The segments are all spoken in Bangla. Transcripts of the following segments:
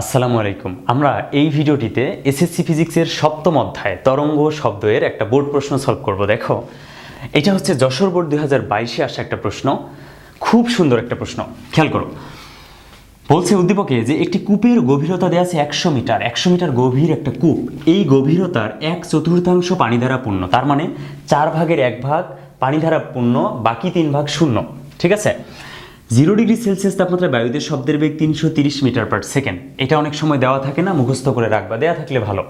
আসসালামু আলাইকুম। আমরা এই ভিডিওটিতে এসএসসি ফিজিক্সের সপ্তম অধ্যায়, তরঙ্গ শব্দ এর একটা বোর্ড প্রশ্ন সলভ করব, দেখো। এটা হচ্ছে যশোর বোর্ড দুই হাজার বাইশে আসা একটা প্রশ্ন, খুব সুন্দর একটা প্রশ্ন, খেয়াল করো। বলছে উদ্দীপকে যে একটি কূপের গভীরতা দেওয়া আছে একশো মিটার একশো মিটার গভীর একটা কূপ, এই গভীরতার এক চতুর্থাংশ পানি দ্বারা পূর্ণ, তার মানে চার ভাগের এক ভাগ পানি দ্বারা পূর্ণ, বাকি তিন ভাগ শূন্য, ঠিক আছে? জিরো ডিগ্রি সেলসিয়াস তাপমাত্রায় বায়ুতে শব্দের বেগ তিনশো তিরিশ মিটার পার সেকেন্ড। এটা অনেক সময় দেওয়া থাকে না, মুখস্থ করে রাখবা দেওয়া থাকলে ভালো।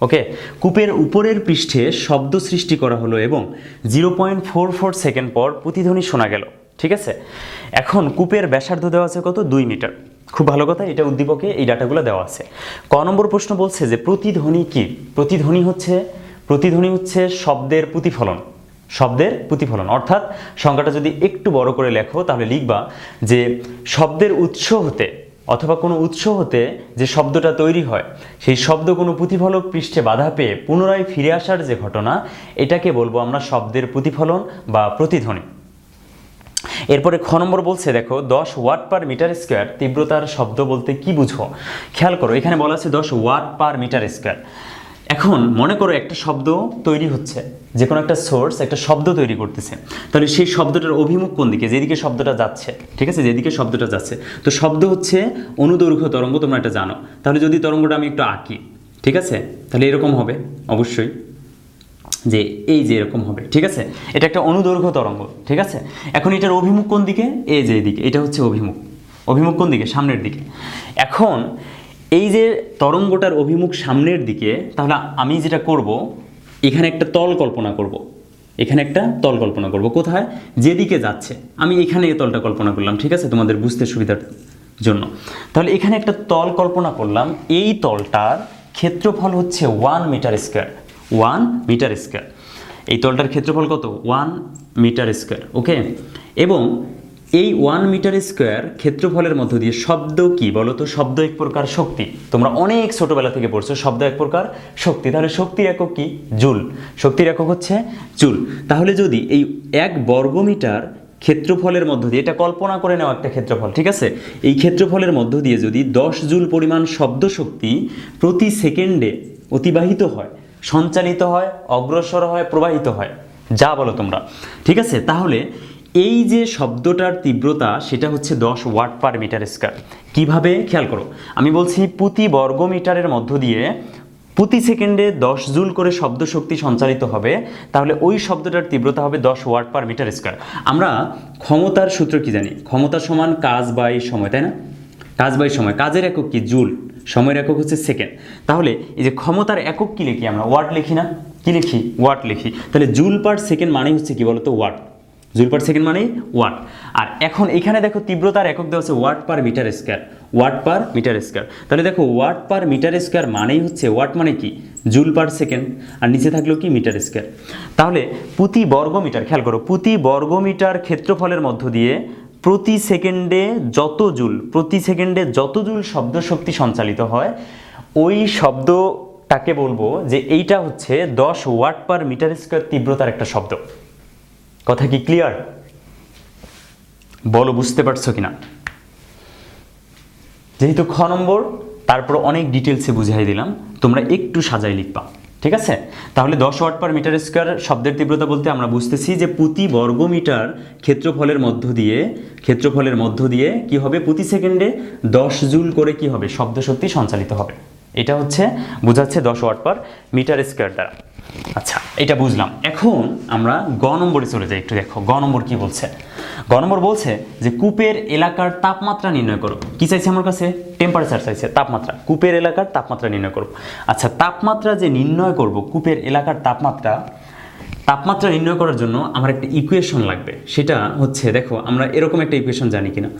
ওকে? কূপের উপরের পৃষ্ঠে শব্দ সৃষ্টি করা হলো এবং zero point four four second পর প্রতিধ্বনি শোনা গেল। ঠিক আছে? এখন কূপের ব্যাসার্ধ দেওয়া আছে কত? দুই মিটার। খুব ভালো কথা, এটা উদ্দীপকে এই ডাটাগুলো দেওয়া আছে। ক নম্বর প্রশ্ন বলছে যে প্রতিধ্বনি কি? প্রতিধ্বনি হচ্ছে প্রতিধ্বনি হচ্ছে শব্দের প্রতিফলন। শব্দের প্রতিফলন। অর্থাৎ সংখ্যাটা যদি একটু বড় করে লেখো, তাহলে লিখবা যে শব্দের উৎস হতে অথবা কোনো উৎস হতে যে শব্দটা তৈরি হয়, সেই শব্দ কোনো প্রতিফলক পৃষ্ঠে বাধা পেয়ে পুনরায় ফিরে আসার যে ঘটনা, এটাকে বলব আমরা শব্দের প্রতিফলন বা প্রতিধ্বনি। এরপরে খ নম্বর বলছে, দেখো, দশ ওয়াট পার মিটার স্কোয়ার, তীব্রতার শব্দ বলতে কি বুঝো? খেয়াল করো, এখানে বলা আছে দশ ওয়াট পার মিটার স্কোয়ার। এখন মনে করো একটা শব্দ তৈরি হচ্ছে যে কোনো একটা সোর্স একটা শব্দ তৈরি করতেছে। তাহলে সেই শব্দটার অভিমুখ কোন দিকে? যেদিকে শব্দটা যাচ্ছে, ঠিক আছে? যেদিকে শব্দটা যাচ্ছে। তো শব্দ হচ্ছে অনুদৈর্ঘ্য তরঙ্গ, তোমরা এটা জানো। তাহলে যদি তরঙ্গটা আমি একটু আঁকি, ঠিক আছে? তাহলে এরকম হবে, অবশ্যই। যে এই যে এরকম হবে, ঠিক আছে? এটা একটা অনুদৈর্ঘ্য তরঙ্গ, ঠিক আছে? এখন এটার অভিমুখ কোন দিকে? এই যে এদিকে। এটা হচ্ছে অভিমুখ। অভিমুখ কোন দিকে? সামনের দিকে। এখন এই যে তরঙ্গটার অভিমুখ সামনের দিকে, তাহলে আমি যেটা করব, এখানে একটা তল কল্পনা করব। এখানে একটা তল কল্পনা করব। কোথায়? যেদিকে যাচ্ছে। আমি এখানে এই তলটা কল্পনা করলাম, ঠিক আছে? তোমাদের বুঝতে সুবিধার জন্য। তাহলে এখানে একটা তল কল্পনা করলাম। এই তলটার ক্ষেত্রফল হচ্ছে one metre square one metre square এই তলটার ক্ষেত্রফল কত? ওয়ান মিটার স্কোয়ার ওকে এবং এই ওয়ান মিটার স্কোয়ার ক্ষেত্রফলের মধ্য দিয়ে শব্দ কি বলো তো? শব্দ এক প্রকার শক্তি। তোমরা অনেক ছোটবেলা থেকে পড়ছো, শব্দ এক প্রকার শক্তি। তাহলে শক্তির একক কি? জুল। শক্তির একক হচ্ছে জুল। তাহলে যদি এই এক বর্গমিটার ক্ষেত্রফলের মধ্য দিয়ে, এটা কল্পনা করে নেওয়া একটা ক্ষেত্রফল, ঠিক আছে? এই ক্ষেত্রফলের মধ্য দিয়ে যদি দশ জুল পরিমাণ শব্দ শক্তি প্রতি সেকেন্ডে অতিবাহিত হয়, সঞ্চালিত হয়, অগ্রসর হয়, প্রবাহিত হয়, যা বলো তোমরা, ঠিক আছে? তাহলে এই যে শব্দটার তীব্রতা, সেটা হচ্ছে দশ ওয়াট পার মিটার স্কোয়ার। কীভাবে? খেয়াল করো। আমি বলছি প্রতি বর্গ মিটারের মধ্য দিয়ে প্রতি সেকেন্ডে দশ জুল করে শব্দ শক্তি সঞ্চালিত হবে, তাহলে ওই শব্দটার তীব্রতা হবে দশ ওয়াট পার মিটার স্কোয়ার। আমরা ক্ষমতার সূত্র কি জানি? ক্ষমতা সমান কাজ বাই সময়, তাই না? কাজ বাই সময়, কাজের একক কি? জুল। সময়ের একক হচ্ছে সেকেন্ড। তাহলে এই যে ক্ষমতার একক কি লিখি আমরা? ওয়াট লিখি না? কি লিখি? ওয়াট লিখি। তাহলে জুল পার সেকেন্ড মানেই হচ্ছে কি বলতো? ওয়াট। জুল পার সেকেন্ড মানেই ওয়াট। আর এখন এখানে দেখো তীব্রতার একক দেওয়া হচ্ছে watt per metre square. Watt per metre square. তাহলে দেখো ওয়াট পার মিটার স্কোয়ার মানেই হচ্ছে ওয়াট মানে কি? Joule per second. আর নিচে থাকল কি? Metre square. তাহলে প্রতি বর্গ মিটার খেয়াল করো, প্রতি বর্গ মিটার ক্ষেত্রফলের মধ্য দিয়ে প্রতি সেকেন্ডে যত জুল, প্রতি সেকেন্ডে যত জুল শব্দ শক্তি সঞ্চালিত হয়, ওই শব্দটাকে বলব যে এইটা হচ্ছে দশ ওয়াট পার মিটার স্কোয়ার তীব্রতার একটা শব্দ। কথা কি ক্লিয়ার বলো, বুঝতে পারছ কিনা? যেহেতু খ নম্বর, তারপর অনেক ডিটেলসে বুঝাই দিলাম, তোমরা একটু সাজাই লিখবা, ঠিক আছে? তাহলে দশ ওয়াট পার মিটার স্কোয়ার শব্দের তীব্রতা বলতে আমরা বুঝতেছি যে প্রতি বর্গ মিটার ক্ষেত্রফলের মধ্য দিয়ে, ক্ষেত্রফলের মধ্য দিয়ে কি হবে? প্রতি সেকেন্ডে দশ জুল করে কি হবে? শব্দ শক্তি সঞ্চালিত হবে। এটা হচ্ছে, বোঝাচ্ছে দশ ওয়াট পার মিটার স্কোয়ার দ্বারা। আচ্ছা এটা বুঝলাম। এখন আমরা গ নম্বরে চলে যাই, একটু দেখো, গ নম্বর কি বলছে? গ নম্বর বলছে যে কূপের এলাকার তাপমাত্রা নির্ণয় করো। কি চাইছে আমার কাছে? টেম্পারেচার চাইছে, তাপমাত্রা। কূপের এলাকার তাপমাত্রা নির্ণয় করো। আচ্ছা তাপমাত্রা যে নির্ণয় করব, কূপের এলাকার তাপমাত্রা তাপমাত্রা নির্ণয় করার জন্য আমার একটা ইকুয়েশন লাগবে। সেটা হচ্ছে, দেখো, আমরা এরকম একটা ইকুয়েশন জানি কিনা।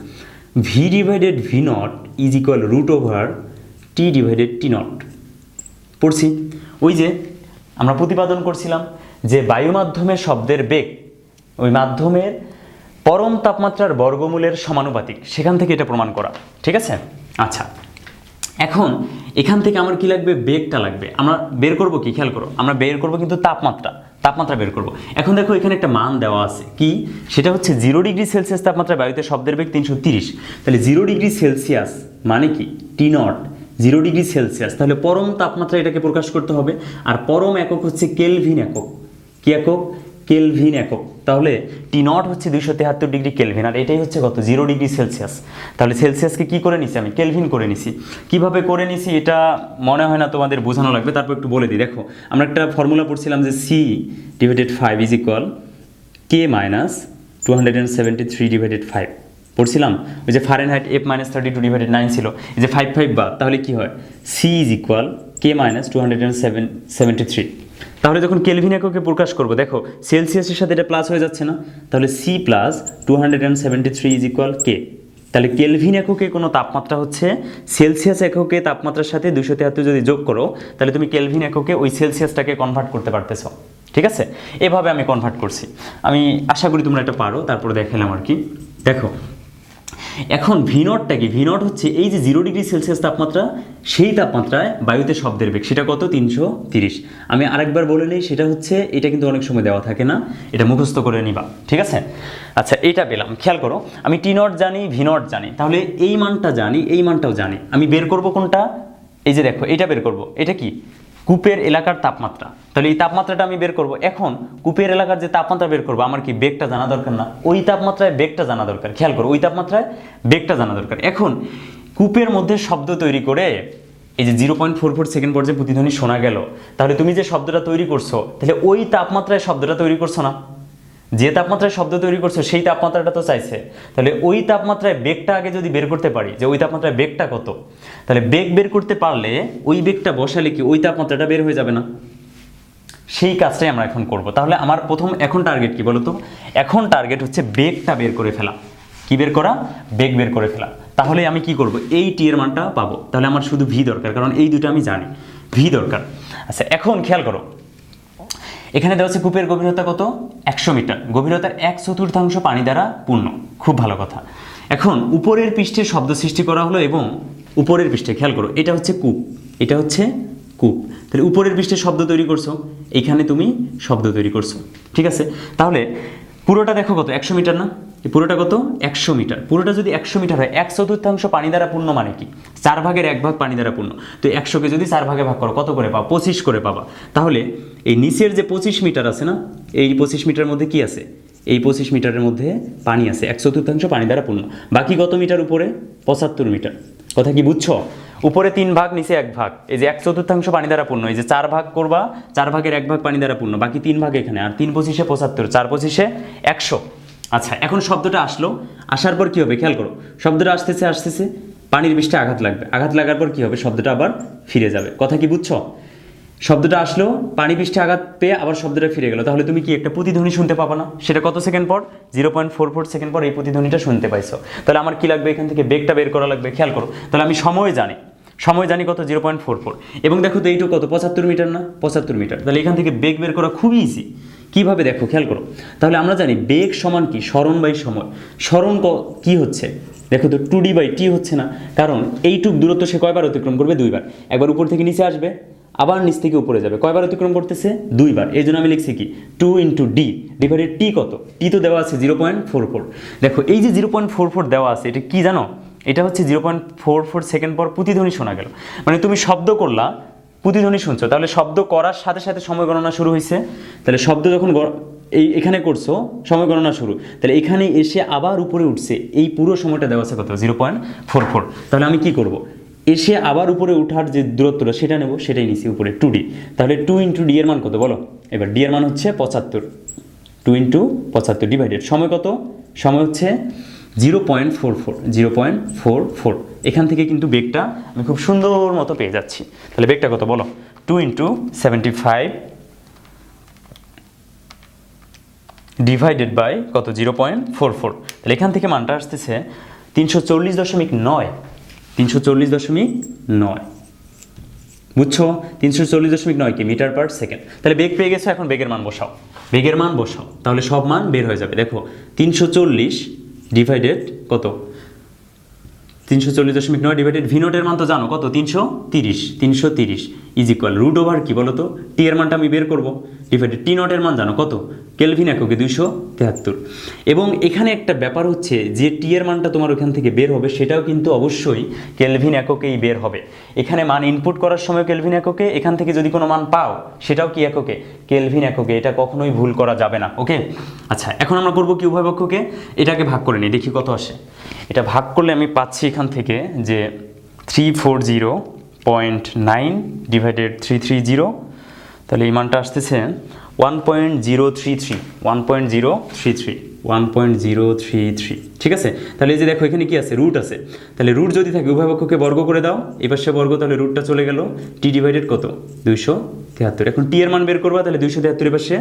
V divided V naught is equal root over T divided T naught পড়ছি? ওই যে আমরা প্রতিপাদন করছিলাম যে বায়ু মাধ্যমে শব্দের বেগ ওই মাধ্যমের পরম তাপমাত্রার বর্গমূলের সমানুপাতিক। সেখান থেকে এটা প্রমাণ করা। ঠিক আছে? আচ্ছা। এখন এখান থেকে আমার কি লাগবে? বেগটা লাগবে। আমরা বের করব কি? খেয়াল করো। আমরা বের করব কিন্তু তাপমাত্রা। তাপমাত্রা বের করব। এখন দেখো এখানে একটা মান দেওয়া আছে। কি? সেটা হচ্ছে জিরো ডিগ্রি সেলসিয়াস তাপমাত্রা বায়ুতে শব্দের বেগ তিনশো তিরিশ। তাহলে জিরো ডিগ্রি সেলসিয়াস মানে কি? T naught. Zero degree Celsius. তাহলে পরম তাপমাত্রা এটাকে প্রকাশ করতে হবে। আর পরম একক হচ্ছে কেলভিন একক। কি একক? কেলভিন একক। তাহলে টি নট হচ্ছে দুইশো তেহাত্তর ডিগ্রি কেলভিন। আর এটাই হচ্ছে কত? Zero degree Celsius. তাহলে সেলসিয়াসকে কি করে নিছি আমি? কেলভিন করে নিছি। কীভাবে করে নিছি এটা মনে হয় না তোমাদের বোঝানো লাগবে। তারপর একটু বলে দিই। দেখো, আমরা একটা ফর্মুলা পড়ছিলাম যে C divided five is equal K minus two hundred and seventy three divided five পড়ছিলাম, ওই যে Fahrenheit F minus thirty two divided nine ছিল, এই যে ফাইভ ফাইভ বাদ, তাহলে কি হয়? C is equal K minus two hundred and seven seventy three তাহলে যখন কেলভিন এককে প্রকাশ করব, দেখো সেলসিয়াসের সাথে এটা প্লাস হয়ে যাচ্ছে না, তাহলে C plus two hundred and seventy three is equal K তাহলে কেলভিন এককে কোনো তাপমাত্রা হচ্ছে সেলসিয়াস এককে তাপমাত্রার সাথে দুশো তেহাত্তর যদি যোগ করো, তাহলে তুমি কেলভিন এককে ওই সেলসিয়াসটাকে কনভার্ট করতে পারতেছো। ঠিক আছে? এভাবে আমি কনভার্ট করছি। আমি আশা করি তোমরা এটা পারো, তারপরে দেখালাম আর কি। দেখো এখন ভিনটটা কি? ভিনট হচ্ছে এই যে জিরো ডিগ্রি সেলসিয়াস তাপমাত্রা, সেই তাপমাত্রায় বায়ুতে শব্দের বেগ। সেটা কত? তিনশো তিরিশ। আমি আরেকবার বলে নিই, সেটা হচ্ছে, এটা কিন্তু অনেক সময় দেওয়া থাকে না, এটা মুখস্থ করে নিবা, ঠিক আছে? আচ্ছা এটা পেলাম, খেয়াল করো, আমি টি নট জানি ভিনট জানি, তাহলে এই মানটা জানি, এই মানটাও জানি, আমি বের করব কোনটা? এই যে দেখো, এটা বের করব, এটা কি? কূপের এলাকার তাপমাত্রা। তাহলে এই তাপমাত্রাটা আমি বের করব। এখন কূপের এলাকার যে তাপমাত্রা বের করব, আমার কি বেগটা জানা দরকার না? ওই তাপমাত্রায় বেগটা জানা দরকার। খেয়াল করো, ওই তাপমাত্রায় বেগটা জানা দরকার। এখন কূপের মধ্যে শব্দ তৈরি করে এই যে zero point four four second পর্যায়ে প্রতিধ্বনি শোনা গেল, তাহলে তুমি যে শব্দটা তৈরি করছ, তাহলে ওই তাপমাত্রায় শব্দটা তৈরি করছ না। যে তাপমাত্রায় শব্দ তৈরি করছ, সেই তাপমাত্রাটা তো চাইছে। তাহলে ওই তাপমাত্রায় বেগটা আগে যদি বের করতে পারি, যে ওই তাপমাত্রায় বেগটা কত? তাহলে বেগ বের করতে পারলে ওই বেগটা বসালে কি ওই তাপমাত্রাটা বের হয়ে যাবে না? সেই কাজটাই আমরা এখন করব। তাহলে আমার প্রথম এখন টার্গেট কি বলতো? এখন টার্গেট হচ্ছে বেগটা বের করে ফেলা। কি বের করা? বেগ বের করে ফেলা। তাহলে আমি কি করব? এই টি এর মানটা পাবো। তাহলে আমার শুধু ভি দরকার, কারণ এই দুটো আমি জানি। ভি দরকার। আচ্ছা এখন খেয়াল করো। এখানে দেওয়া আছে কূপের গভীরতা কত? একশো মিটার। গভীরতার এক চতুর্থাংশ পানি দ্বারা পূর্ণ। খুব ভালো কথা। এখন উপরের পৃষ্ঠে শব্দ সৃষ্টি করা হলো এবং উপরের পৃষ্ঠে, খেয়াল করো, এটা হচ্ছে কূপ। এটা হচ্ছে কূপ। তাহলে উপরের পৃষ্ঠে শব্দ তৈরি করছ। এইখানে তুমি শব্দ তৈরি করছ। ঠিক আছে? তাহলে পুরোটা দেখো কত? একশো মিটার না? পুরোটা কত? একশো মিটার। পুরোটা যদি একশো মিটার হয়, এক চতুর্থাংশ পানি দ্বারা পূর্ণ মানে কি? চার ভাগের এক ভাগ পানি দ্বারা পূর্ণ। তো একশোকে যদি চার ভাগে ভাগ করো, কত করে পাবা? পঁচিশ করে পাবা। তাহলে এই নিচের যে পঁচিশ মিটার আছে না, এই পঁচিশ মিটার মধ্যে কি আছে? এই পঁচিশ মিটারের মধ্যে পানি আছে। এক চতুর্থাংশ পানি দ্বারা পূর্ণ। বাকি কত মিটার উপরে? পঁচাত্তর মিটার। কথা কি বুঝছ? উপরে তিন ভাগ, নিচে এক ভাগ। এই যে এক চতুর্থাংশ পানি দ্বারা পূর্ণ, এই যে চার ভাগ করবা, চার ভাগের এক ভাগ পানি দ্বারা পূর্ণ। বাকি তিন ভাগ এখানে। আর তিন পঁচিশে পঁচাত্তর, চার পঁচিশে একশো। আচ্ছা এখন শব্দটা আসলো। আসার পর কি হবে? খেয়াল করো, শব্দটা আসতেছে আসতেছে, পানির বিষটা আঘাত লাগবে। আঘাত লাগার পর কি হবে? শব্দটা আবার ফিরে যাবে। কথা কি বুঝছ? শব্দটা আসলো, পানি পৃষ্ঠে আঘাত পেয়ে আবার শব্দটা ফিরে গেল। তাহলে তুমি কি একটা প্রতিধ্বনি শুনতে পাবা না? সেটা কত সেকেন্ড পর? Zero point four four second পর এই প্রতিধ্বনিটা শুনতে পাইছো। তাহলে আমার কি লাগবে? এখান থেকে বেগটা বের করা লাগবে। খেয়াল করো, তাহলে আমি সময় জানি। সময় জানি কত? Zero point four four. এবং দেখো তো এইটুকু কত? পঁচাত্তর মিটার না? পঁচাত্তর মিটার। তাহলে এখান থেকে বেগ বের করা খুবই ইজি কীভাবে দেখো, খেয়াল করো। তাহলে আমরা জানি বেগ সমান কি? স্মরণ বাই সময়। স্মরণ ক- হচ্ছে? দেখো তো টু ডি বাই টি হচ্ছে না। কারণ এইটুক দূরত্ব সে কয়বার অতিক্রম করবে? দুইবার। একবার উপর থেকে নিচে আসবে, আবার নিচ থেকে উপরে যাবে। কয়বার অতিক্রম করতেছে? দুইবার। এই জন্য আমি লিখছি কি? Two into D divided T কত? টি তো দেওয়া আছে জিরো পয়েন্ট ফোর ফোর দেখো, এই যে জিরো পয়েন্ট ফোর ফোর দেওয়া আছে, এটা কি জানো? এটা হচ্ছে zero point four four second পর প্রতিধ্বনি শোনা গেল। মানে তুমি শব্দ করলা প্রতিধ্বনি শুনছো। তাহলে শব্দ করার সাথে সাথে সময় গণনা শুরু হয়েছে তাহলে শব্দ যখন এই এখানে করছ, সময় গণনা শুরু। তাহলে এখানে এসে আবার উপরে উঠছে। এই পুরো সময়টা দেওয়া আছে কত? Zero point four four. তাহলে আমি কি করব? এসে আবার উপরে ওঠার যে দূরত্বটা, সেটা নেব, সেটাই নিছি উপরে টু ডি তাহলে টু ইন্টু ডি এর মান কত বলো? এবার ডি এর মান হচ্ছে পঁচাত্তর। টু ইন্টু পঁচাত্তর ডিভাইডেড সময় কত? সময় হচ্ছে zero point four four, zero point four four. এখান থেকে কিন্তু বেগটা আমি খুব সুন্দর মতো পেয়ে যাচ্ছি। তাহলে বেগটা কত বলো? Two into seventy five divided by কত? Zero point four four. তাহলে এখান থেকে মানটা আসতেছে তিনশো চল্লিশ দশমিক নয়। তিনশো চল্লিশ দশমিক নয়। বুঝছ? তিনশো চল্লিশ দশমিক নয় কি? Metre per second. তাহলে বেগ পেয়ে গেছো, এখন বেগের মান বসাও। বেগের মান বসাও, তাহলে সব মান বের হয়ে যাবে। দেখো, তিনশো চল্লিশ ডিভাইডেড কত? তিনশো চল্লিশ দশমিক নয় ডিভাইডেড ভিনোটের মান তো জানো, কত? তিনশো তিরিশ তিনশো তিরিশ ইজ ইকুয়াল রুট ওভার কী বলো তো টি এর মানটা আমি বের করব। ডিভাইডেড টি নোটের মান জানো, কত? কেলভিন এককে দুইশো তেহাত্তর। এবং এখানে একটা ব্যাপার হচ্ছে যে টি এর মানটা তোমার ওখান থেকে বের হবে সেটাও কিন্তু অবশ্যই কেলভিন এককেই বের হবে। এখানে মান ইনপুট করার সময় কেলভিন এককে, এখান থেকে যদি কোনো মান পাও, সেটাও কি এককে? কেলভিন এককে, এটা কখনোই ভুল করা যাবে না, ওকে? আচ্ছা এখন আমরা করব কি উভয় পক্ষকে? এটাকে ভাগ করে নিই, দেখি কত আসে। এটা ভাগ করলে আমি পাচ্ছি এখান থেকে যে three four zero point nine divided three three zero তাহলে এই মানটা আসতেছে one point zero three three one point zero three one point zero three three ঠিক আছে? তাহলে এই যে দেখো, এখানে কি আছে? রুট আছে। তাহলে রুট যদি থাকে, উভয় পক্ষকে বর্গ করে দাও। সে বর্গ, তাহলে রুটটা চলে গেল। টি ডিভাইডেড কত? দুইশো তেহাত্তর। এখন টি এর মান বের করবা, তাহলে দুইশো এবার সে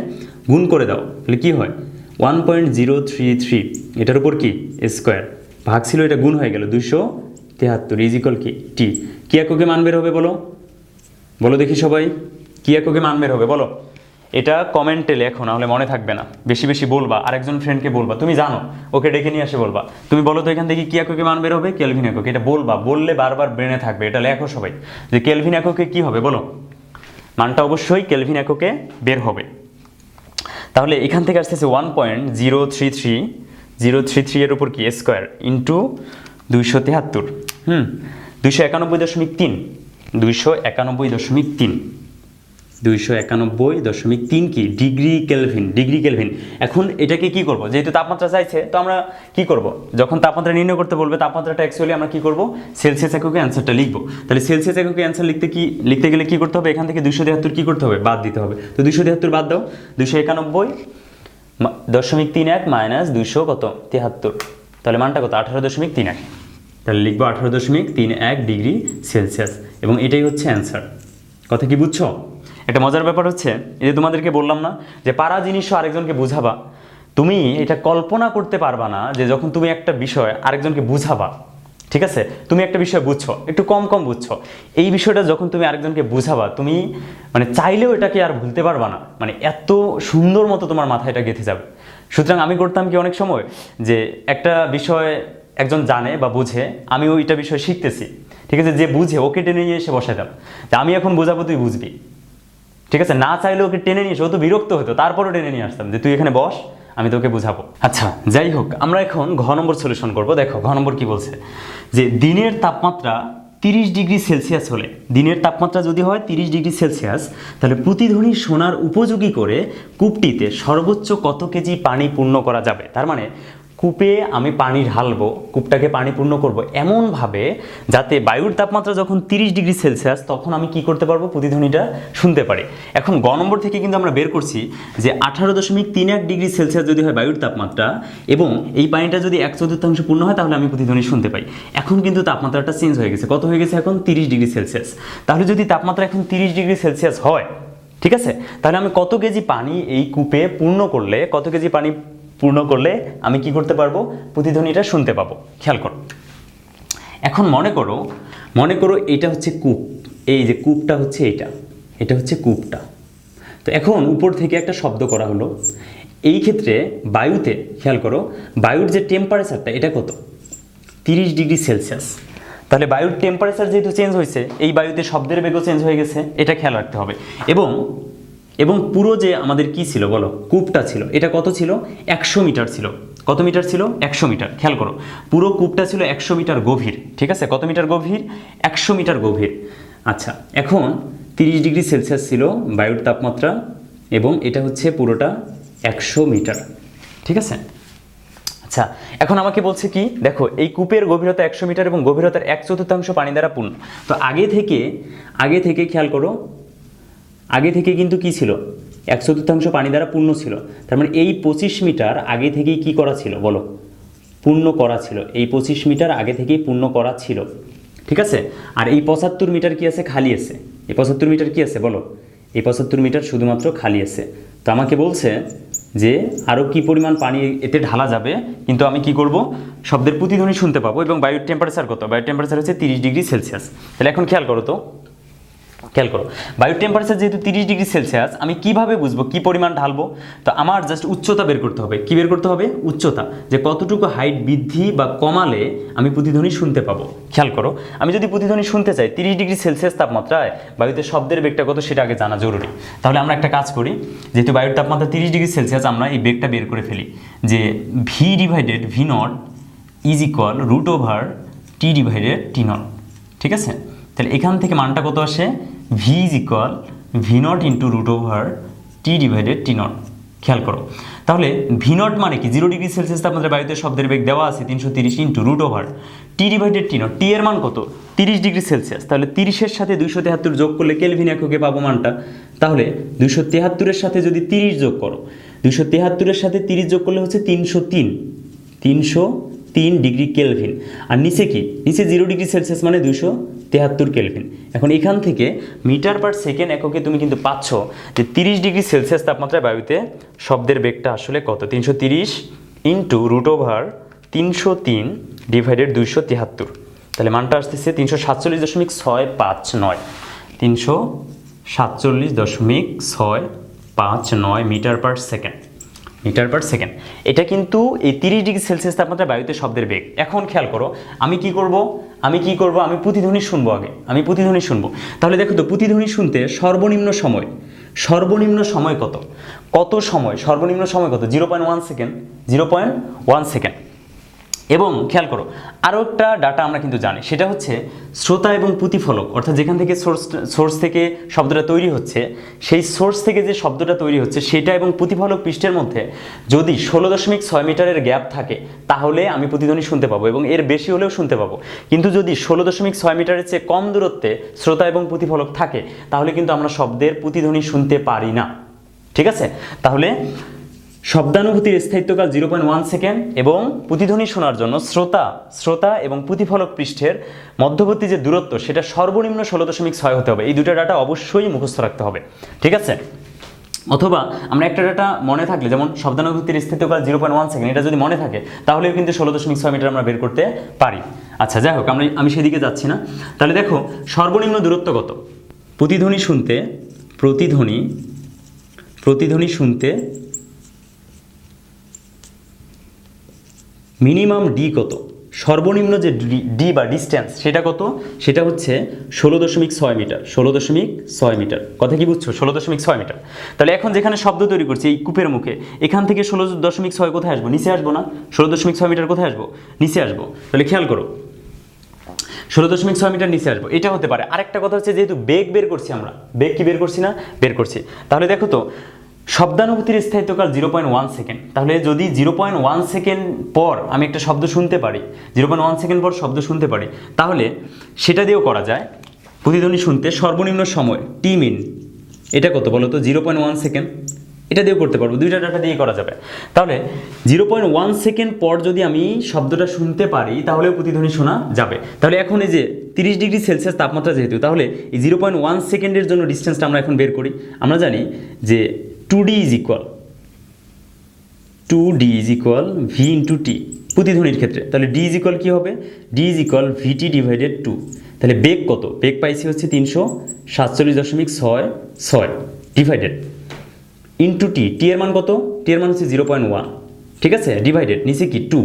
গুণ করে দাও। তাহলে কি হয়? One point zero three three এটার উপর কি? স্কোয়ার ভাগ ছিল, এটা গুণ হয়ে গেল, দুইশো তেহাত্তর। ইজিকল কি? টি কি এককে মান বের হবে বলো? বলো দেখি সবাই। কি এককে মান বের হবে? বলো। এটা কমেন্টে লেখো না হলে মনে থাকবে না। বেশি বেশি বলবা, আরেকজন ফ্রেন্ডকে বলবা, তুমি জানো, ওকে ডেকে নিয়ে আসে বলবা। তুমি বলো তো এখান থেকে কি এককে মান বের হবে? কেলভিন একক। এটা বলবা, বললে বারবার ব্রেনে থাকবে, এটা লেখো সবাই। যে কেলভিন এককে কি হবে, বলো। মানটা অবশ্যই কেলভিন এককে বের হবে। তাহলে এখান থেকে আসতেছে one point zero three three zero three three এর উপর কি? স্কোয়ার ইন্টু দুইশো তেহাত্তর। হুম, দুইশো একানব্বই দশমিক তিন, দুইশো একানব্বই দশমিক তিন। দুইশো একানব্বই দশমিক তিন কি? Degree kelvin degree kelvin. এখন এটাকে কি করব? যেহেতু তাপমাত্রা চাইছে, তো আমরা কি করব? যখন তাপমাত্রা নির্ণয় করতে বলবে, তাপমাত্রাটা অ্যাকচুয়ালি আমরা কি করব? সেলসিয়াস এককে অ্যান্সারটা লিখব। তাহলে সেলসিয়াস এককে অ্যান্সার লিখতে কি, লিখতে গেলে কি করতে হবে? এখান থেকে দুইশো তিয়াত্তর কি করতে হবে? বাদ দিতে হবে। তো দুইশো তিয়াত্তর বাদ দাও। দুইশো একানব্বই দশমিক তিন এক মাইনাস দুইশো কত? তিয়াত্তর। তাহলে মানটা কত? আঠারো দশমিক তিন এক। তাহলে লিখব আঠারো দশমিক তিন এক ডিগ্রি সেলসিয়াস। এবং এটাই হচ্ছে অ্যান্সার কথা কি বুঝছ? একটা মজার ব্যাপার হচ্ছে, এই যে তোমাদেরকে বললাম না, যে পারা জিনিসও আরেকজনকে বুঝাবা, তুমি এটা কল্পনা করতে পারবা না যে যখন তুমি একটা বিষয় আরেকজনকে বুঝাবা, ঠিক আছে? তুমি একটা বিষয় বুঝছ, একটু কম কম বুঝছ। এই বিষয়টা যখন তুমি আরেকজনকে বুঝাবা, তুমি মানে চাইলেও এটাকে আর ভুলতে পারবা না। মানে এত সুন্দর মতো তোমার মাথায় এটা গেঁথে যাবে। সুতরাং আমি করতাম কি অনেক সময়, যে একটা বিষয় একজন জানে বা বুঝে আমি ওইটা বিষয় শিখতেছি। ঠিক আছে? যে বুঝে ওকে টেনে নিয়ে এসে বসাতাম যে আমি এখন বোঝাবো, তুই বুঝবি। ঠিক আছে? না চাইলে ওকে টেনে নিয়ে এসে। তো বিরক্ত হতো, তারপরও টেনে নিয়ে আসতাম যে, তুই এখানে বস, আমি তোকে বুঝাবো। আচ্ছা যাই হোক, আমরা এখন ঘ নম্বর সলিউশন করব। দেখো, ঘ নম্বর কি বলছে? যে, দিনের তাপমাত্রা তিরিশ ডিগ্রি সেলসিয়াস হলে, দিনের তাপমাত্রা যদি হয় তিরিশ ডিগ্রি সেলসিয়াস, তাহলে প্রতিধ্বনি সোনার উপযোগী করে কূপটিতে সর্বোচ্চ কত কেজি পানি পূর্ণ করা যাবে? তার মানে কূপে আমি পানি ঢালবো, কূপটাকে পানি পূর্ণ করব এমনভাবে যাতে বায়ুর তাপমাত্রা যখন তিরিশ ডিগ্রি সেলসিয়াস, তখন আমি কি করতে পারব প্রতিধ্বনিটা শুনতে পারি। এখন গ নম্বর থেকে কিন্তু আমরা বের করছি যে আঠারো দশমিক তিন এক ডিগ্রি সেলসিয়াস যদি হয় বায়ুর তাপমাত্রা এবং এই পানিটা যদি এক চতুর্থাংশ পূর্ণ হয়, তাহলে আমি প্রতিধ্বনি শুনতে পাই। এখন কিন্তু তাপমাত্রাটা চেঞ্জ হয়ে গেছে। কত হয়ে গেছে এখন? তিরিশ ডিগ্রি সেলসিয়াস। তাহলে যদি তাপমাত্রা এখন তিরিশ ডিগ্রি সেলসিয়াস হয়, ঠিক আছে? তাহলে আমি কত কেজি পানি এই কূপে পূর্ণ করলে, কত কেজি পানি পূর্ণ করলে আমি কি করতে পারব? প্রতিধ্বনিটা শুনতে পাবো। খেয়াল করো। এখন মনে করো মনে করো এটা হচ্ছে কূপ। এই যে কূপটা হচ্ছে এটা। এটা হচ্ছে কূপটা। তো এখন উপর থেকে একটা শব্দ করা হলো। এই ক্ষেত্রে বায়ুতে, খেয়াল করো, বায়ুর যে টেম্পারেচারটা এটা কত? তিরিশ ডিগ্রি সেলসিয়াস। তাহলে বায়ুর টেম্পারেচার যেহেতু চেঞ্জ হয়েছে, এই বায়ুতে শব্দের বেগও চেঞ্জ হয়ে গেছে। এটা খেয়াল রাখতে হবে। এবং এবং পুরো যে আমাদের কি ছিল বলো? কূপটা ছিল। এটা কত ছিল? একশো মিটার ছিল। কত মিটার ছিল? একশো মিটার। খেয়াল করো। পুরো কূপটা ছিল একশো মিটার গভীর। ঠিক আছে? কত মিটার গভীর? একশো মিটার গভীর। আচ্ছা এখন তিরিশ ডিগ্রি সেলসিয়াস ছিল বায়ুর তাপমাত্রা এবং এটা হচ্ছে পুরোটা একশো মিটার। ঠিক আছে? আচ্ছা এখন আমাকে বলছে কি? দেখো, এই কূপের গভীরতা একশো মিটার এবং গভীরতার এক চতুর্থাংশ পানি দ্বারা পূর্ণ। তো আগে থেকে আগে থেকে খেয়াল করো আগে থেকে কিন্তু কি ছিল? এক চতুর্থাংশ পানি দ্বারা পূর্ণ ছিল। তার মানে এই পঁচিশ মিটার আগে থেকেই কি করা ছিল? বলো। পূর্ণ করা ছিল। এই পঁচিশ মিটার আগে থেকেই পূর্ণ করা ছিল। ঠিক আছে? আর এই পঁচাত্তর মিটার কি আছে? খালি আছে। এই পঁচাত্তর মিটার কি আছে? বলো। এই পঁচাত্তর মিটার শুধুমাত্র খালি আছে। তো আমাকে বলছে যে আরও কি পরিমাণ পানি এতে ঢালা যাবে? কিন্তু আমি কি করব? শব্দের প্রতিধ্বনি শুনতে পাবো এবং বায়ুর টেম্পারেচার কত? বায়ুর টেম্পারেচার হচ্ছে তিরিশ ডিগ্রি সেলসিয়াস। তাহলে এখন খেয়াল করো তো। খেয়াল করো। বায়ুর টেম্পারেচার যেহেতু তিরিশ ডিগ্রি সেলসিয়াস, আমি কীভাবে বুঝব কি পরিমাণ ঢালবো? তো আমার জাস্ট উচ্চতা বের করতে হবে। কি বের করতে হবে? উচ্চতা। যে কতটুকু হাইট বৃদ্ধি বা কমালে আমি প্রতিধ্বনি শুনতে পাবো। খেয়াল করো। আমি যদি প্রতিধ্বনি শুনতে চাই, তিরিশ ডিগ্রি সেলসিয়াস তাপমাত্রায় বায়ুতে শব্দের বেগটা কত সেটা আগে জানা জরুরি। তাহলে আমরা একটা কাজ করি। যেহেতু বায়ুর তাপমাত্রা তিরিশ ডিগ্রি সেলসিয়াস, আমরা এই বেগটা বের করে ফেলি। যে V divided V naught is equal root over T divided T naught ঠিক আছে? তাহলে এখান থেকে মানটা কত আসে? V is equal V naught into root over T divided T naught খেয়াল করো। তাহলে ভি নট মানে কি? জিরো ডিগ্রি সেলসিয়াস তাপমাত্রা বায়ুতে শব্দের বেগ দেওয়া আছে তিনশো তিরিশ into root over T divided T naught T এর মান কত? তিরিশ ডিগ্রি সেলসিয়াস তাহলে তিরিশের সাথে দুইশো তেহাত্তর যোগ করলে কেলভিন এককে পাবো মানটা। তাহলে দুইশো তেহাত্তরের সাথে যদি তিরিশ যোগ করো, দুইশো তেহাত্তরের সাথে তিরিশ যোগ করলে হচ্ছে তিনশো তিন। তিনশো তিন ডিগ্রি কেলভিন আর নিচে কি? নিচে জিরো ডিগ্রি সেলসিয়াস মানে দুশো তেহাত্তর কেলভিন। এখন এখান থেকে মিটার পার সেকেন্ড এককে তুমি কিন্তু পাচ্ছ যে তিরিশ ডিগ্রি সেলসিয়াস তাপমাত্রায় বায়ুতে শব্দের বেগটা আসলে কত? তিনশো তিরিশ ইন্টু রুট ওভার তিনশো তিন ডিভাইডেড দুইশো তেহাত্তর। তাহলে মানটা আসতেছে তিনশো সাতচল্লিশ দশমিক ছয় পাঁচ নয়। তিনশো সাতচল্লিশ দশমিক ছয় পাঁচ নয় metre per second. Metre per second. এটা কিন্তু এই তিরিশ ডিগ্রি সেলসিয়াস তাপমাত্রা বায়ুতে শব্দের বেগ। এখন খেয়াল করো, আমি কি করব? আমি কি করব? আমি প্রতিধ্বনি শুনব আগে। আমি প্রতিধ্বনি শুনব। তাহলে দেখো তো, প্রতিধ্বনি শুনতে সর্বনিম্ন সময়। সর্বনিম্ন সময় কত? কত সময়? সর্বনিম্ন সময় কত? Zero point one second zero point one second এবং খেয়াল করো আরও একটা ডাটা আমরা কিন্তু জানি, সেটা হচ্ছে শ্রোতা এবং প্রতিফলক, অর্থাৎ যেখান থেকে সোর্স সোর্স থেকে শব্দটা তৈরি হচ্ছে, সেই সোর্স থেকে যে শব্দটা তৈরি হচ্ছে, সেটা এবং প্রতিফলক পৃষ্ঠের মধ্যে যদি ষোলো দশমিক ছয় মিটারের গ্যাপ থাকে, তাহলে আমি প্রতিধ্বনি শুনতে পাবো এবং এর বেশি হলেও শুনতে পাবো। কিন্তু যদি ষোলো দশমিক ছয় মিটারের চেয়ে কম দূরত্বে শ্রোতা এবং প্রতিফলক থাকে, তাহলে কিন্তু আমরা শব্দের প্রতিধ্বনি শুনতে পারি না। ঠিক আছে? তাহলে শব্দানুভূতির স্থায়িত্বকাল জিরো পয়েন্ট ওয়ান সেকেন্ড এবং প্রতিধ্বনি শোনার জন্য শ্রোতা শ্রোতা এবং প্রতিফলক পৃষ্ঠের মধ্যবর্তী যে দূরত্ব, সেটা সর্বনিম্ন ষোলো দশমিক ছয় হতে হবে। এই দুটো ডাটা অবশ্যই মুখস্থ রাখতে হবে। ঠিক আছে? অথবা আমরা একটা ডাটা মনে থাকলে, যেমন শব্দানুভূতির স্থিতিকাল জিরো পয়েন্ট ওয়ান সেকেন্ড এটা যদি মনে থাকে, তাহলেও কিন্তু ষোলো দশমিক ছয় মিটার আমরা বের করতে পারি। আচ্ছা যাই হোক, আমরা আমি সেদিকে যাচ্ছি না। তাহলে দেখো, সর্বনিম্ন দূরত্ব কত? প্রতিধ্বনি শুনতে প্রতিধ্বনি প্রতিধ্বনি শুনতে মিনিমাম ডি কত? সর্বনিম্ন যে ডি বা ডিস্ট্যান্স, সেটা কত? সেটা হচ্ছে ষোলো দশমিক ছয় মিটার, ষোলো দশমিক ছয় মিটার। কথা কি বুঝছ? ষোলো দশমিক ছয় মিটার। তাহলে এখন যেখানে শব্দ তৈরি করছি, এই কূপের মুখে, এখান থেকে ষোলো দশমিক ছয় কোথায় আসব? নিচে আসব না? ষোলো দশমিক ছয় মিটার কোথায় আসব? নিচে আসব। তাহলে খেয়াল করো। ষোলো দশমিক ছয় মিটার নিচে আসব। এটা হতে পারে। আরেকটা কথা হচ্ছে, যেহেতু বেগ বের করছি আমরা, বেগ কি বের করছি না? বের করছি। তাহলে দেখো তো শব্দানুভূতির স্থায়িত্বকাল জিরো পয়েন্ট ওয়ান সেকেন্ড তাহলে যদি জিরো পয়েন্ট ওয়ান সেকেন্ড পর আমি একটা শব্দ শুনতে পারি জিরো পয়েন্ট ওয়ান সেকেন্ড পর শব্দ শুনতে পারি, তাহলে সেটা দিয়েও করা যায় প্রতিধ্বনি শুনতে সর্বনিম্ন সময় টি মিন এটা কত বলো তো জিরো পয়েন্ট ওয়ান সেকেন্ড এটা দিয়েও করতে পারব, দুইটা ডাটা দিয়ে করা যাবে। তাহলে জিরো পয়েন্ট ওয়ান সেকেন্ড পর যদি আমি শব্দটা শুনতে পারি, তাহলেও প্রতিধ্বনি শোনা যাবে। তাহলে এখন এই যে তিরিশ ডিগ্রি সেলসিয়াস তাপমাত্রা যেহেতু, তাহলে এই জিরো পয়েন্ট ওয়ান সেকেন্ডের জন্য ডিস্টেন্সটা আমরা এখন বের করি। আমরা জানি যে two D is equal two D is equal V into T প্রতিধ্বনির ক্ষেত্রে। তাহলে ডি ইজ ইকুয়াল কী হবে? D is equal VT divided two তাহলে বেগ কত? বেগ পাইছি হচ্ছে তিনশো সাতচল্লিশ দশমিক ছয় ছয় ডিভাইডেড ইন্টু টি টি এর মান কত? টি এর মান হচ্ছে জিরো পয়েন্ট ওয়ান ঠিক আছে? ডিভাইডেড নিচে কি? টু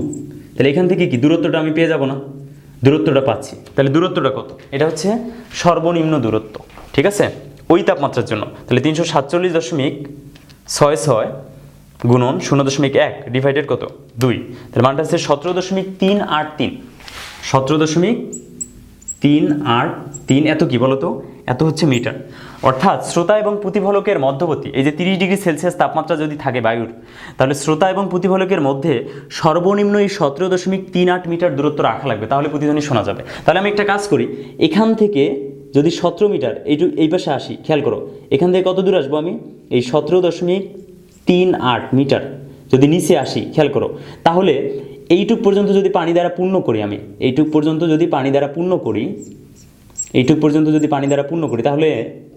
তাহলে এখান থেকে কি? দূরত্বটা আমি পেয়ে যাব না। দূরত্বটা পাচ্ছি। তাহলে দূরত্বটা কত? এটা হচ্ছে সর্বনিম্ন দূরত্ব। ঠিক আছে? ওই তাপমাত্রার জন্য। তাহলে তিনশো সাতচল্লিশ দশমিক ছয় ছয় গুণন শূন্য দশমিক এক ডিভাইডেড কত? দুই। তাহলে মানটা হচ্ছে সতেরো দশমিক তিন আট তিন। সতেরো দশমিক তিন আট তিন এত কি বলতো এত হচ্ছে মিটার। অর্থাৎ শ্রোতা এবং প্রতিফলকের মধ্যবর্তী, এই যে তিরিশ ডিগ্রি সেলসিয়াস তাপমাত্রা যদি থাকে বায়ুর, তাহলে শ্রোতা এবং প্রতিফলকের মধ্যে সর্বনিম্ন এই সতেরো দশমিক তিন আট মিটার দূরত্ব রাখা লাগবে, তাহলে প্রতিধ্বনি শোনা যাবে। তাহলে আমি একটা কাজ করি, এখান থেকে যদি সতেরো মিটার এইটু এই পাশে আসি, খেয়াল করো, এখান থেকে কত দূর আসব আমি? এই সতেরো দশমিক তিন আট মিটার, যদি নিচে আসি, খেয়াল করো, তাহলে এইটুক পর্যন্ত যদি পানি দ্বারা পূর্ণ করি আমি, এইটুক পর্যন্ত যদি পানি দ্বারা পূর্ণ করি, এইটুক পর্যন্ত যদি পানি দ্বারা পূর্ণ করি, তাহলে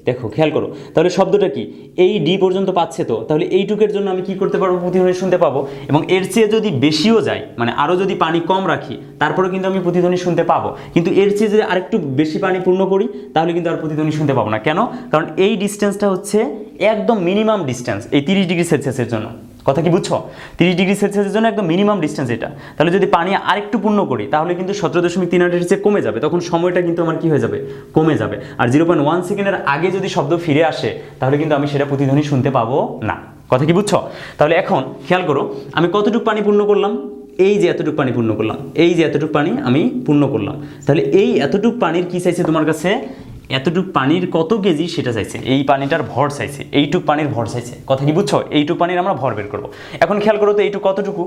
দেখো, খেয়াল করো। তাহলে শব্দটা কি? এই ডি পর্যন্ত পাচ্ছে তো। তাহলে এইটুকের জন্য আমি কি করতে পারব? প্রতিধ্বনি শুনতে পাবো। এবং এর চেয়ে যদি বেশিও যায় মানে আরও যদি পানি কম রাখি তারপরে কিন্তু আমি প্রতিধ্বনি শুনতে পাবো। কিন্তু এর চেয়ে যদি আরেকটু বেশি পানি পূর্ণ করি, তাহলে কিন্তু আর প্রতিধ্বনি শুনতে পাবো না। কেন? কারণ এই ডিস্টেন্সটা হচ্ছে একদম মিনিমাম ডিস্টেন্স এই তিরিশ ডিগ্রি সেলসিয়াসের জন্য। কথা কি বুঝছ? তিরিশ ডিগ্রি সেলসিয়াসের জন্য একদম মিনিমাম ডিস্টেন্স এটা। তাহলে যদি পানি আরেকটু পূর্ণ করি, তাহলে কিন্তু সতেরো দশমিক তিন চেয়ে কমে যাবে। তখন সময়টা কিন্তু আমার কি হয়ে যাবে? কমে যাবে। আর জিরো পয়েন্ট ওয়ান সেকেন্ডের আগে যদি শব্দ ফিরে আসে, তাহলে কিন্তু আমি সেটা প্রতিধ্বনি শুনতে পাবো না। কথা কি বুঝছ? তাহলে এখন খেয়াল করো, আমি কতটুকু পানি পূর্ণ করলাম? এই যে এতটুকু পানি পূর্ণ করলাম। এই যে এতটুকু পানি আমি পূর্ণ করলাম। তাহলে এই এতটুকু পানির কি চাইছে তোমার কাছে? এতটুক পানির কত কেজি সেটা চাইছে? এই পানিটার ভর চাইছে, এইটুক পানির ভর চাইছে। কথা কি বুঝছ? এইটুক পানির আমরা ভর বের করব। এখন খেয়াল করো তো, এইটুক কতটুকু?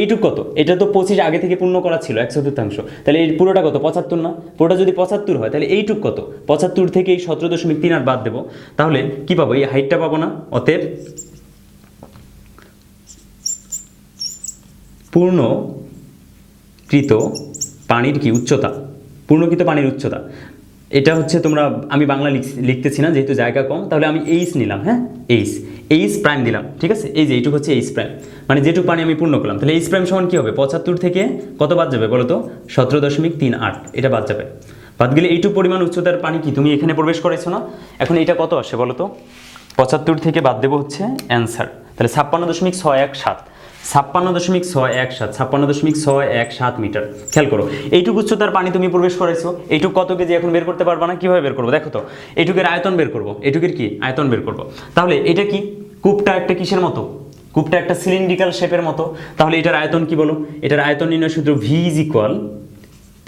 এইটুক কত? এটা তো পঁচিশ আগে থেকে পূর্ণ করা ছিল, এক চতুর্থাংশ। তাহলে এই পুরোটা কত? পঁচাত্তর না? পুরোটা যদি পঁচাত্তর হয়, তাহলে এইটুক কত? পঁচাত্তর থেকে এই সতেরো দশমিক তিন আট বাদ দেবো। তাহলে কি পাবো? এই হাইটটা পাবো না? অতএব পূর্ণকৃত পানির কি উচ্চতা? পূর্ণকৃত পানির উচ্চতা। এটা হচ্ছে তোমরা, আমি বাংলা লিখ- লিখতেছি না, যেহেতু জায়গা কম, তাহলে আমি এইচ নিলাম হ্যাঁ? এইচ। এইচ প্রাইম দিলাম, ঠিক আছে? এই যে, এইটুকু হচ্ছে এইচ প্রাইম। মানে যেটুকু পানি আমি পূর্ণ করলাম, তাহলে এইচ প্রাইম সমান কী হবে? পঁচাত্তর থেকে কত বাদ যাবে বলো তো সতেরো দশমিক তিন আট, এটা বাদ যাবে। বাদ গেলে এইটুকু পরিমাণ উচ্চতার পানি কি? তুমি এখানে প্রবেশ করেছ না? এখন এটা কত আসে বলো তো পঁচাত্তর থেকে বাদ দেবো হচ্ছে অ্যান্সার, তাহলে ছাপ্পান্ন দশমিক ছয় এক সাত। ছাপ্পান্ন দশমিক ছয় এক সাত, ছাপ্পান্ন দশমিক ছয় এক সাত মিটার। খেয়াল করো, এইটুকু উচ্চতার পানি তুমি প্রবেশ করেছ এইটুকু কত কেজি এখন বের করতে পারবা না, কীভাবে বের করব? দেখো তো, এইটুকের আয়তন বের করব, এইটুকের কি? আয়তন বের করব। তাহলে এটা কি? কূপটা একটা কিসের মতো? কূপটা একটা সিলিন্ড্রিক্যাল শেপের মতো। তাহলে এটার আয়তন কি বলো? এটার আয়তন নির্ণয় সূত্র V is equal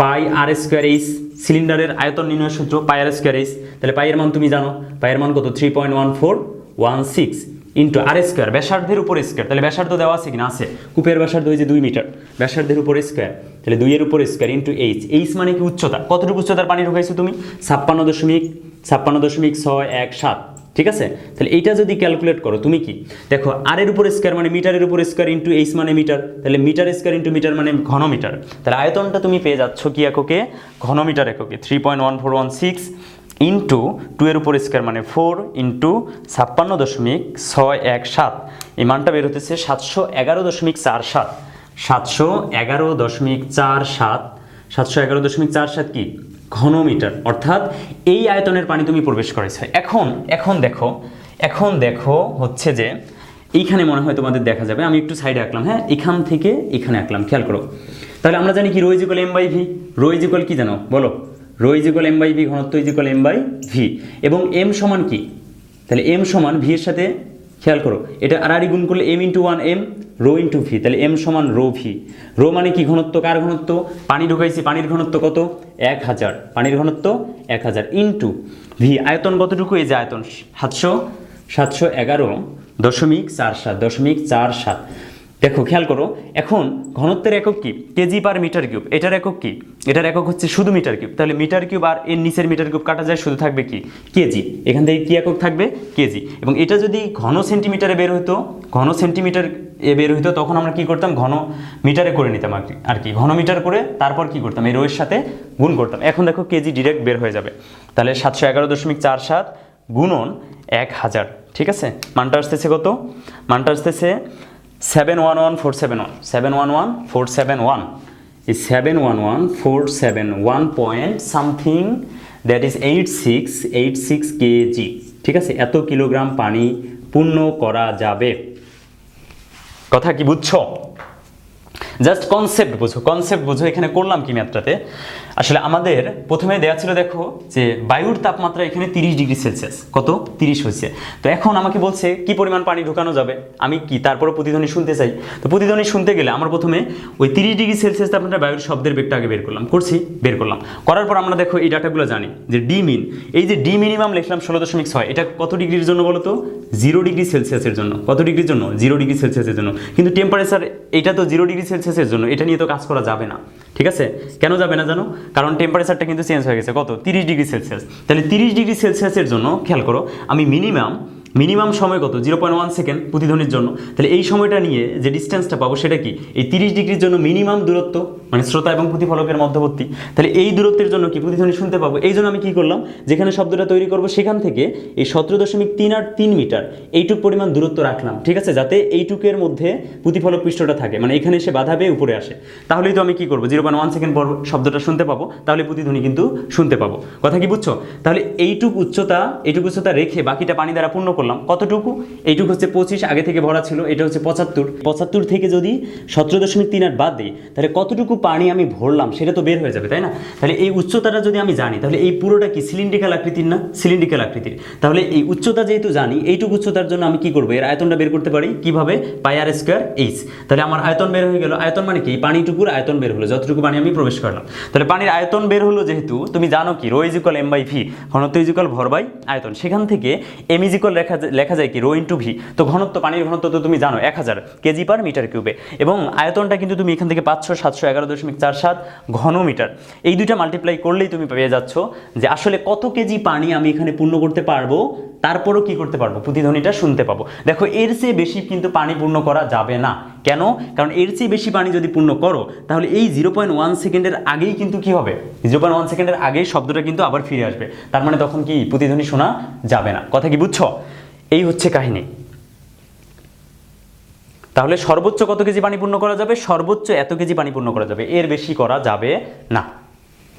pi R square H সিলিন্ডারের আয়তন নির্ণয় সূত্র পাই আর স্কোয়ার এইচ তাহলে পাইয়ের মান তুমি জানো পাইয়ের মান কত? Three point one four one six into R square ব্যাসার্ধের উপর স্কোয়ার তাহলে ব্যাসার্ধ দেওয়া আছে কিনা? আছে। কূপের ব্যাসার্ধ হয়েছে দুই মিটার। ব্যাসার্ধের উপর স্কোয়ার তাহলে দুইয়ের উপর স্কোয়ার ইন্টু এইচ এইচ মানে কি উচ্চতা? কতটুকু উচ্চতার পানি ঢুকাইছো তুমি? ছাপ্পান্ন দশমিক ছাপ্পান্ন দশমিক ছয় এক সাত। ঠিক আছে? তাহলে এইটা যদি ক্যালকুলেট করো, তুমি কি? দেখো আর এর উপর স্কোয়ার মানে মিটারের উপর স্কোয়ার ইন্টু এইচ মানে মিটার। তাহলে মিটার স্কোয়ার ইন্টু মিটার মানে ঘন মিটার তাহলে আয়তনটা তুমি পেয়ে যাচ্ছ কি এককে? ঘন মিটার এককে। Three point one four one six into two এর উপর স্কোয়ার মানে ফোর ইন্টু ছাপ্পান্ন দশমিক ছয় এক সাত। এই মানটা বের হতেছে সাতশো এগারো দশমিক চার সাত। সাতশো এগারো দশমিক চার সাত। সাতশো এগারো দশমিক চার সাত কি? ঘনমিটার। অর্থাৎ এই আয়তনের পানি তুমি প্রবেশ করেছ এখন এখন দেখো এখন দেখো হচ্ছে যে এইখানে মনে হয় তোমাদের দেখা যাবে। আমি একটু সাইডে আঁকলাম হ্যাঁ? এখান থেকে এখানে আঁকলাম। খেয়াল করো। তাহলে আমরা জানি কি? Rho is equal M by V rho is equal কি জানো? বলো। Rho is equal M by V ঘনত্ব is equal M by V এবং এম সমান কি? তাহলে এম সমান ভি এর সাথে খেয়াল করো, এটা আড়াআড়ি গুণ করলে M into one M rho into V তাহলে এম সমান রো ভি রো মানে কি ঘনত্ব? কার ঘনত্ব? পানি ঢুকাইছি, পানির ঘনত্ব কত? এক হাজার। পানির ঘনত্ব এক হাজার ইন্টু ভি আয়তন কতটুকু? এই যে আয়তন, সাতশো সাতশো এগারো দশমিক চার সাত, দশমিক চার সাত। দেখো, খেয়াল করো, এখন ঘনত্বের একক কি? KG per metre cube. এটার একক কি? এটার একক হচ্ছে শুধু মিটার কিউব। তাহলে মিটার কিউব আর এর নিচের মিটার কিউব কাটা যায়, শুধু থাকবে কি? কেজি। এখান থেকে কি একক থাকবে? কেজি। এবং এটা যদি ঘন সেন্টিমিটারে বের হতো ঘন সেন্টিমিটার এ বের হইতো, তখন আমরা কি করতাম? ঘন মিটারে করে নিতাম আর কি আর কি। ঘন মিটার করে তারপর কি করতাম? এই রোয়ের সাথে গুণ করতাম। এখন দেখো, কেজি ডিরেক্ট বের হয়ে যাবে। তাহলে সাতশো এগারো দশমিক চার সাত গুণন এক হাজার। ঠিক আছে? মানটা আসতেছে কত? মানটা আসতেছে seven one one four seven one seven one one four seven one এই seven one one four seven one point something that is eight six eight six KG ঠিক আছে এত কিলোগ্রাম পানি পূর্ণ করা যাবে। কথা কি বুঝছ? জাস্ট কনসেপ্ট বুঝো। কনসেপ্ট বুঝো। এখানে করলাম কি ম্যাথটাতে আসলে আমাদের প্রথমে দেওয়া ছিল, দেখো, যে বায়ুর তাপমাত্রা এখানে তিরিশ ডিগ্রি সেলসিয়াস। কত? তিরিশ হয়েছে। তো এখন আমাকে বলছে, কি পরিমাণ পানি ঢুকানো যাবে? আমি কি? তারপরে প্রতিধ্বনি শুনতে চাই। তো প্রতিধ্বনি শুনতে গেলে আমরা প্রথমে ওই তিরিশ ডিগ্রি সেলসিয়াস তাপমাত্রা বায়ুর শব্দের বেগটা আগে বের করলাম। করছি? বের করলাম। করার পর আমরা দেখো, এই ডাটাগুলো জানি যে ডি মিন এই যে ডি মিনিমাম লিখলাম ষোলো দশমিক ছয়, এটা কত ডিগ্রির জন্য বলো তো? জিরো ডিগ্রি সেলসিয়াসের জন্য। কত ডিগ্রির জন্য? জিরো ডিগ্রি সেলসিয়াসের জন্য। কিন্তু টেম্পারেচার এটা তো জিরো ডিগ্রি সেলসিয়াসের জন্য। এটা নিয়ে তো কাজ করা যাবে না। ঠিক আছে? কেন যাবে না জানো? কারণ টেম্পারেচারটা কিন্তু চেঞ্জ হয়ে গেছে। কত? তিরিশ ডিগ্রি সেলসিয়াস তাহলে তিরিশ ডিগ্রি সেলসিয়াসের জন্য খেয়াল করো, আমি মিনিমাম মিনিমাম সময় কত? জিরো পয়েন্ট ওয়ান সেকেন্ড প্রতিধ্বনির জন্য। তাহলে এই সময়টা নিয়ে যে ডিস্টেন্সটা পাবো সেটা কি? এই তিরিশ ডিগ্রির জন্য মিনিমাম দূরত্ব মানে শ্রোতা এবং প্রতিফলকের মধ্যবর্তী। তাহলে এই দূরত্বের জন্য কি প্রতিধ্বনি শুনতে পাবো? এই জন্য আমি কি করলাম? যেখানে শব্দটা তৈরি করব সেখান থেকে এই সতেরো দশমিক তিন আট তিন মিটার এইটুক পরিমাণ দূরত্ব রাখলাম, ঠিক আছে? যাতে এইটুকের মধ্যে প্রতিফলক পৃষ্ঠটা থাকে মানে এখানে এসে বাধা পেয়ে উপরে আসে। তাহলেই তো আমি কি করব? জিরো পয়েন্ট ওয়ান সেকেন্ড পর শব্দটা শুনতে পাবো, তাহলে প্রতিধ্বনি কিন্তু শুনতে পাবো। কথা কি বুঝছ? তাহলে এইটুক উচ্চতা, এইটুকু উচ্চতা রেখে বাকিটা পানি দ্বারা পূর্ণ করলাম। কতটুকু? এইটুকু হচ্ছে পঁচিশ, আগে থেকে ভরা ছিল, এটা হচ্ছে পঁচাত্তর। পঁচাত্তর থেকে যদি সতেরো দশমিক তিন আট বাদ দিই, তাহলে কতটুকু পানি আমি ভরলাম সেটা তো বের হয়ে যাবে, তাই না? তাহলে এই উচ্চতাটা যদি আমি জানি, তাহলে এই পুরোটা কি সিলিন্ড্রিক্যাল আকৃতির না? সিলিন্ড্রিক্যাল আকৃতির। তাহলে এই উচ্চতা যেহেতু জানি, এইটুকু উচ্চতার জন্য আমি কি করব? এর আয়তনটা বের করতে পারি কীভাবে? Pi R square H. তাহলে আমার আয়তন বের হয়ে গেল, আয়তন মানে কি? পানিটুকুর আয়তন বের হলো, যতটুকু পানি আমি প্রবেশ করলাম। তাহলে পানির আয়তন বের হলো যেহেতু, তুমি জানো কি? Rho equal m by V ঘনত্ব ইজিকল ভর বাই আয়তন। সেখান থেকে এম ইজিকল লেখা লেখা যায় কি? রো ইন্টু ভি তো ঘনত্ব, পানির ঘনত্ব তো তুমি জানো, এক হাজার কেজি পার মিটার কিউবে এবং আয়তনটা কিন্তু তুমি এখান থেকে পাঁচশো, সাতশো, এগারো দশমিক চার সাত ঘন মিটার এই দুইটা মাল্টিপ্লাই করলেই তুমি পেয়ে যাচ্ছ যে আসলে কত কেজি পানি আমি এখানে পূর্ণ করতে পারব, তারপরও কি করতে পারব? প্রতিধ্বনিটা শুনতে পাবো। দেখো, এর চেয়ে বেশি কিন্তু পানি পূর্ণ করা যাবে না। কেন? কারণ এর চেয়ে বেশি পানি যদি পূর্ণ করো, তাহলে এই জিরো পয়েন্ট ওয়ান সেকেন্ডের আগেই কিন্তু কি হবে? জিরো পয়েন্ট ওয়ান সেকেন্ডের আগেই শব্দটা কিন্তু আবার ফিরে আসবে। তার মানে তখন কি প্রতিধ্বনি শোনা যাবে না। কথা কি বুঝছ? এই হচ্ছে কাহিনী। তাহলে সর্বোচ্চ কত কেজি পানি পূর্ণ করা যাবে? সর্বোচ্চ এত কেজি পানি পূর্ণ করা যাবে। এর বেশি করা যাবে না।